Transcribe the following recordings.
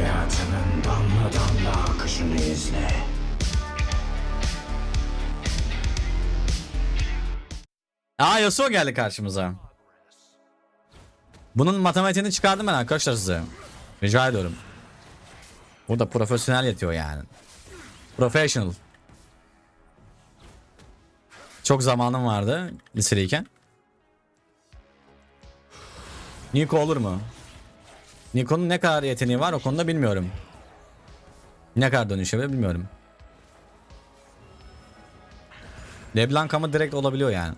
Hayatının damla damla akışını izle. Aa Yasuo geldi karşımıza. Bunun matematiğini çıkardım ben arkadaşlar size. Rica ediyorum. Burada profesyonel yatıyor yani. Professional. Çok zamanım vardı lisedeyken. Nico olur mu? Nico'nun ne kadar yeteneği var o konuda bilmiyorum. Ne kadar dönüşebilir bilmiyorum. Leblanc ama direkt olabiliyor yani.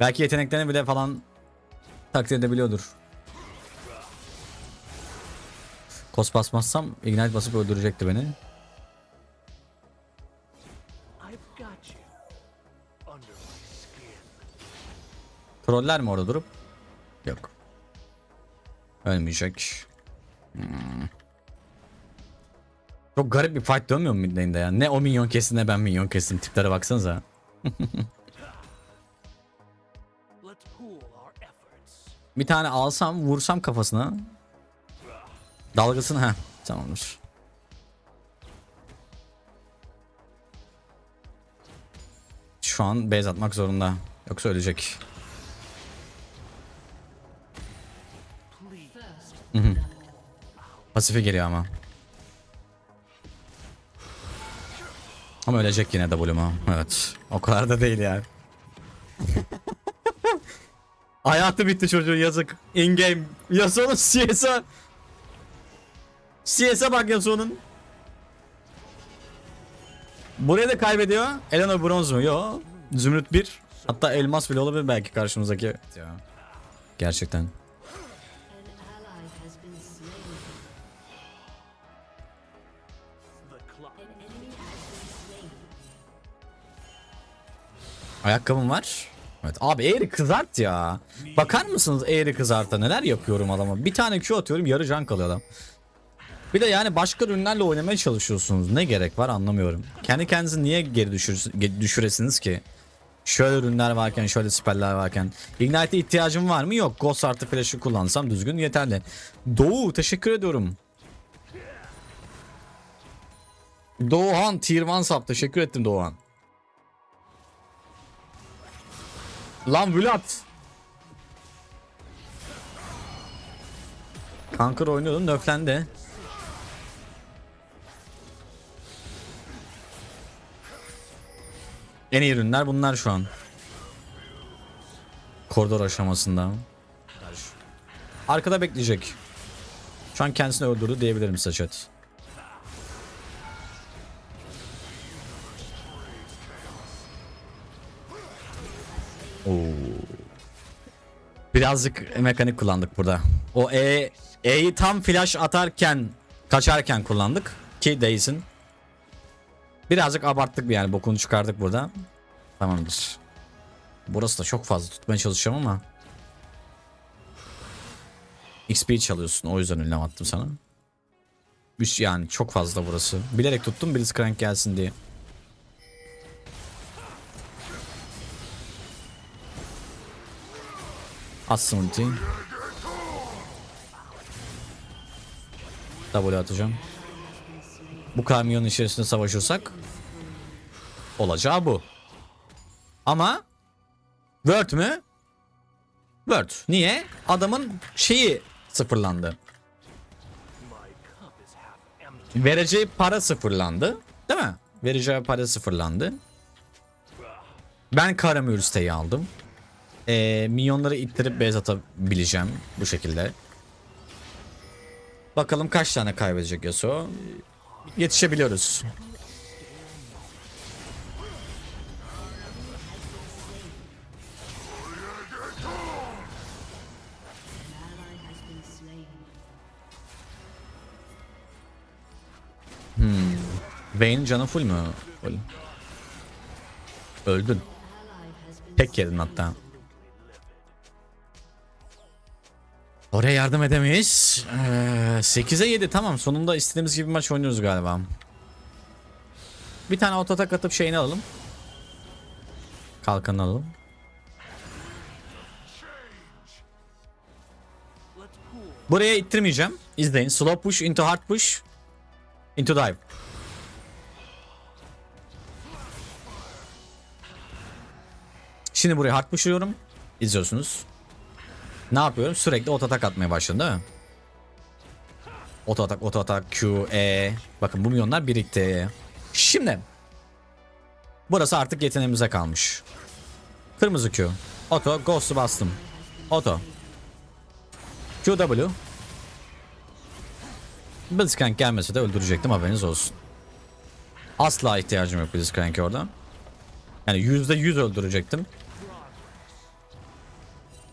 Belki yeteneklerini bile falan takdir edebiliyordur. Kos basmazsam Ignite basıp öldürecekti beni. Troller mi orada durup? Yok. Ölmeyecek. Hmm. Çok garip bir fight dönmüyor mu mid lane'de ya? Ne o minyon kesin ne ben minyon kesin. Tiplere baksanıza. Bir tane alsam vursam kafasına. Dalgasını ha tamamdır. Şu an base atmak zorunda. Yoksa ölecek. Hı hı. Pasifi geliyor ama. Ama ölecek yine W mu? Evet. O kadar da değil yani. Hayatı bitti çocuğun yazık. In game. Yasuo'nun CS'e. CS'e bak Yasuo'nun. Buraya da kaybediyor. Elena bronz mu? Yo. Zümrüt 1. Hatta elmas bile olabilir belki karşımızdaki. Ya. Gerçekten. Has been slain. The clock. An enemy has been slain. Ayakkabım var. Evet abi eğri kızart ya. Bakar mısınız eğri kızarta neler yapıyorum adama. Bir tane Q atıyorum yarı can kalıyor adam. Bir de yani başka ürünlerle oynamaya çalışıyorsunuz. Ne gerek var anlamıyorum. Kendi kendinizi niye geri düşür, düşüresiniz ki? Şöyle ürünler varken şöyle siperler varken. Ignite'e ihtiyacım var mı? Yok. Ghost artı flash'ı kullansam düzgün yeterli. Doğu teşekkür ediyorum. Doğuhan tier 1 sap teşekkür ettim Doğuhan. Lan Vlad. Kanker oynuyordun nöflendi. En iyi ürünler bunlar şu an. Koridor aşamasında. Arkada bekleyecek. Şu an kendisini öldürdü diyebilirim chat. Oo. Birazcık mekanik kullandık burada. O E E'yi tam flash atarken kaçarken kullandık ki değsin. Birazcık abarttık yani bokunu çıkardık burada. Tamamdır. Burası da çok fazla tutmaya çalışacağım ama. XP çalıyorsun o yüzden ünlem attım sana. Üç yani çok fazla burası. Bilerek tuttum Blitzcrank gelsin diye. Assın ulti. W atacağım. Bu kamyonun içerisinde savaşırsak olacağı bu. Ama Word mü? Word. Niye? Adamın şeyi sıfırlandı. Vereceği para sıfırlandı. Değil mi? Vereceği para sıfırlandı. Ben Karamürste'yi aldım. Ee, milyonları ittirip base atabileceğim bu şekilde. Bakalım kaç tane kaybedecek Yasuo. Yetişebiliyoruz. Slain. Vayne'in canı full mü? Full. Öldün. Tek yedin hatta. Oraya yardım edemeyiz. Ee, 8'e 7 tamam sonunda istediğimiz gibi maç oynuyoruz galiba. Bir tane ototak atıp şeyini alalım. Kalkanı alalım. Buraya ittirmeyeceğim. İzleyin. Slow push into hard push into dive. Şimdi buraya hard push'luyorum. İzliyorsunuz. Ne yapıyorum? Sürekli oto atak atmaya başladım değil mi? Oto atak, oto atak, Q, E. Bakın bu milyonlar birikti. Şimdi. Burası artık yeteneğimize kalmış. Kırmızı Q. Oto, Ghost'u bastım. Oto. QW. Blitzcrank gelmese de öldürecektim haberiniz olsun. Asla ihtiyacım yok Blitzcrank'e orada. Yani %100 öldürecektim.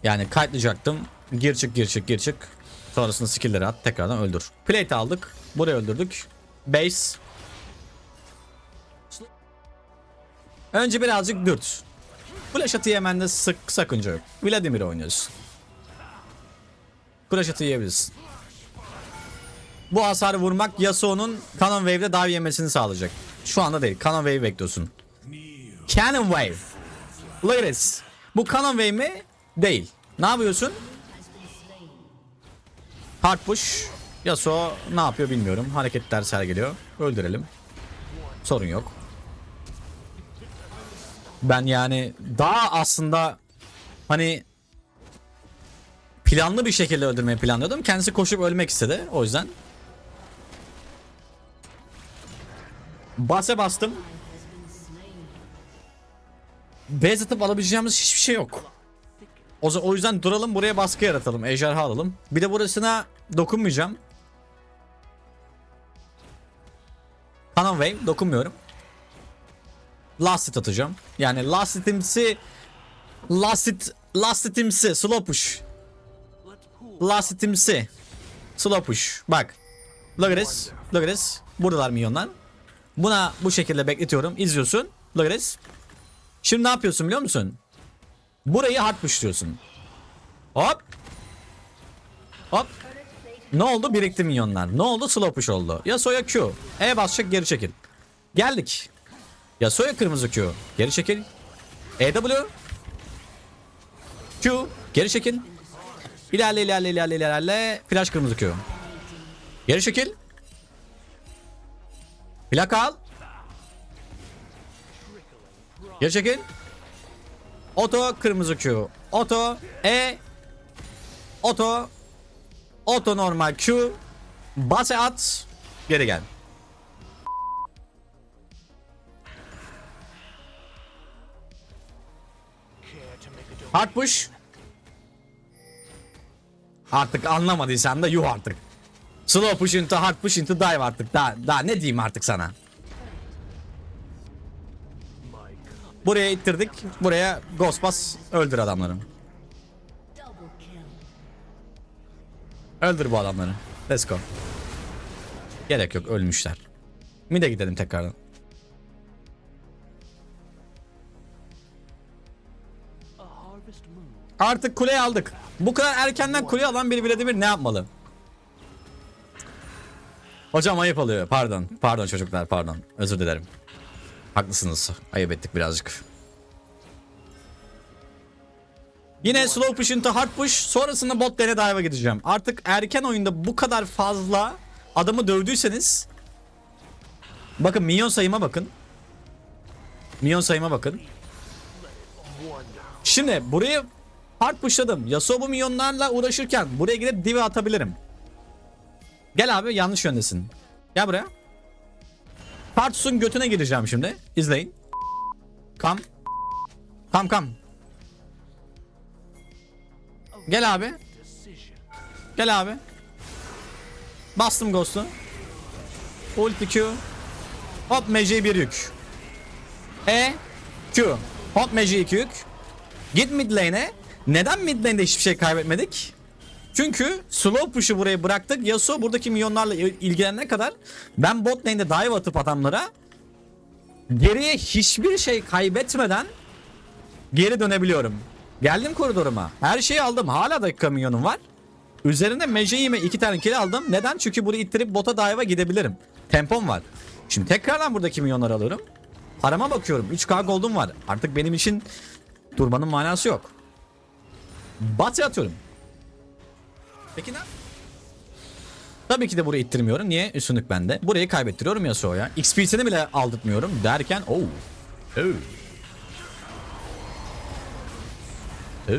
Yani kayıtlayacaktım. Gir çık gir çık gir çık. Sonrasında skill'leri at tekrardan öldür. Plate aldık. Burayı öldürdük. Base. Önce birazcık dürt. Flash atı yemende sık sakınca yok. Vladimir oynuyorsun. Flash atı yiyebilirsin. Bu hasarı vurmak Yasuo'nun Cannon Wave'de dive yemesini sağlayacak. Şu anda değil. Cannon Wave bekliyorsun. Cannon Wave. Look at this. Bu Cannon Wave mi? Değil. Ne yapıyorsun? Hard push. Yasuo ne yapıyor bilmiyorum. Hareketler sergiliyor. Öldürelim. Sorun yok. Ben yani daha aslında hani planlı bir şekilde öldürmeyi planlıyordum. Kendisi koşup ölmek istedi. O yüzden Base bastım. Base atıp alabileceğimiz hiçbir şey yok. O, o yüzden duralım buraya baskı yaratalım. Ejderha alalım. Bir de burasına dokunmayacağım. Cannon Wave dokunmuyorum. Last hit atacağım. Yani last hitimsi Last hit Last hitimsi slow push. Last hitimsi slow push. Bak. Look at this. Look at this. Buradalar milyonlar. Buna bu şekilde bekletiyorum. İzliyorsun. Look at this. Şimdi ne yapıyorsun biliyor musun? Burayı hard pushluyorsun. Hop. Hop. Ne oldu? Birikti milyonlar. Ne oldu? Slow push oldu. Yasuo'ya Q. E basacak geri çekil. Geldik. Yasuo'ya kırmızı Q. Geri çekil. EW. Q. Geri çekil. İlerle ilerle ilerle ilerle. Flash kırmızı Q. Geri çekil. Plaka al. Geri çekil. Oto kırmızı Q. Oto E. Oto. Oto normal Q. Base at. Geri gel. Hard push. Artık anlamadıysan da yuh artık. Slow push into hard push into dive artık. Daha, daha ne diyeyim artık sana. Buraya ittirdik. Buraya Ghostbus öldür adamları. Öldür bu adamları. Let's go. Gerek yok ölmüşler. Mid'e gidelim tekrardan. Artık kuleyi aldık. Bu kadar erkenden kuleyi alan bir Vladimir ne yapmalı? Hocam ayıp oluyor. Pardon. Pardon çocuklar pardon. Özür dilerim. Haklısınız. Ayıp ettik birazcık. Yine slow push into hard push. Sonrasında bot lane dive'a gideceğim. Artık erken oyunda bu kadar fazla adamı dövdüyseniz Bakın minyon sayıma bakın. Minyon sayıma bakın. Şimdi burayı hard pushladım. Yasuo bu minyonlarla uğraşırken buraya gidip dive atabilirim. Gel abi yanlış yöndesin. Gel buraya. Tartus'un götüne gireceğim şimdi. İzleyin. Kam. Kam kam. Gel abi. Gel abi. Bastım Ghost'u. Ulti Q. Hop Magic bir yük. E Q. Hop Magic 2 yük. Git mid lane'e. Neden mid lane'de hiçbir şey kaybetmedik? Çünkü slow push'u buraya bıraktık. Yasuo buradaki milyonlarla il- ilgilenene kadar ben bot lane'de dive atıp adamlara geriye hiçbir şey kaybetmeden geri dönebiliyorum. Geldim koridoruma. Her şeyi aldım. Hala dakika milyonum var. Üzerinde Mejeyime iki tane kill aldım. Neden? Çünkü burayı ittirip bota dive'a gidebilirim. Tempom var. Şimdi tekrardan buradaki milyonları alıyorum. Parama bakıyorum. 3k gold'um var. Artık benim için durmanın manası yok. Batı atıyorum. Peki ne? Tabii ki de burayı ittirmiyorum. Niye? Üstünlük bende. Burayı kaybettiriyorum Yasuo'ya. XP'sini bile aldırtmıyorum derken oh. Oh. Oh.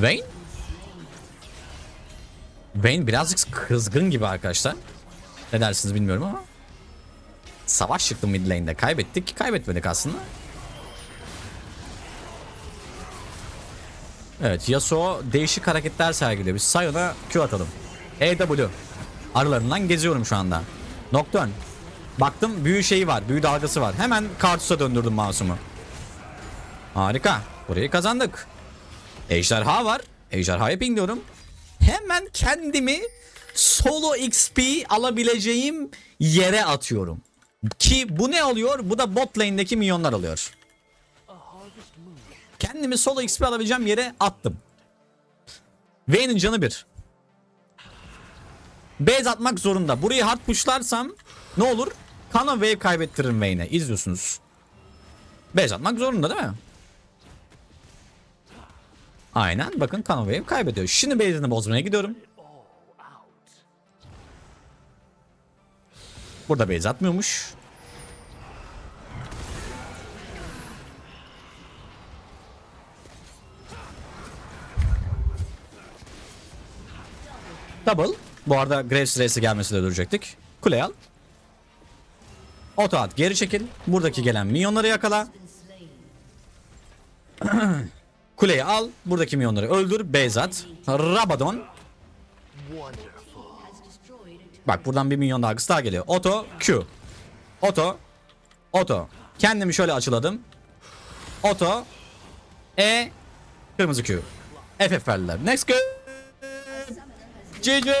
Vayne? Vayne birazcık kızgın gibi arkadaşlar. Ne dersiniz bilmiyorum ama. Savaş çıktı mid lane'de. Kaybettik. Kaybetmedik aslında. Evet Yasuo değişik hareketler sergiliyor. Biz Sion'a Q atalım. EW. Aralarından geziyorum şu anda. Nocturne. Baktım büyü şeyi var. Büyü dalgası var. Hemen Kartus'a döndürdüm mouse'umu. Harika. Burayı kazandık. Ejderha var. Ejderha'ya pingliyorum. Hemen kendimi solo XP alabileceğim yere atıyorum. Ki bu ne oluyor? Bu da bot lane'deki minyonlar alıyor. Kendimi solo XP alabileceğim yere attım. Vayne'in canı bir. Base atmak zorunda. Burayı hard pushlarsam ne olur? Kana wave kaybettiririm Vayne'e. İzliyorsunuz. Base atmak zorunda değil mi? Aynen bakın Kana wave kaybediyor. Şimdi base'ini bozmaya gidiyorum. Burada base atmıyormuş. Double. Bu arada Graves Race'e gelmesiyle öldürecektik. Kule al. Auto at geri çekil. Buradaki gelen minyonları yakala. Kuleyi al. Buradaki minyonları öldür. Base at. Rabadon. Bak buradan bir milyon dalgası daha geliyor. Auto Q. Auto. Auto. Kendimi şöyle açıladım. Auto. E. Kırmızı Q. FF verdiler. Next go. GG!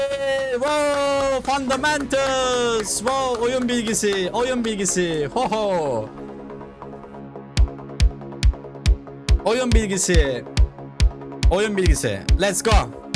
Wow! Fundamentals! Wow! Oyun bilgisi! Oyun bilgisi! Ho ho! Oyun bilgisi! Oyun bilgisi! Let's go!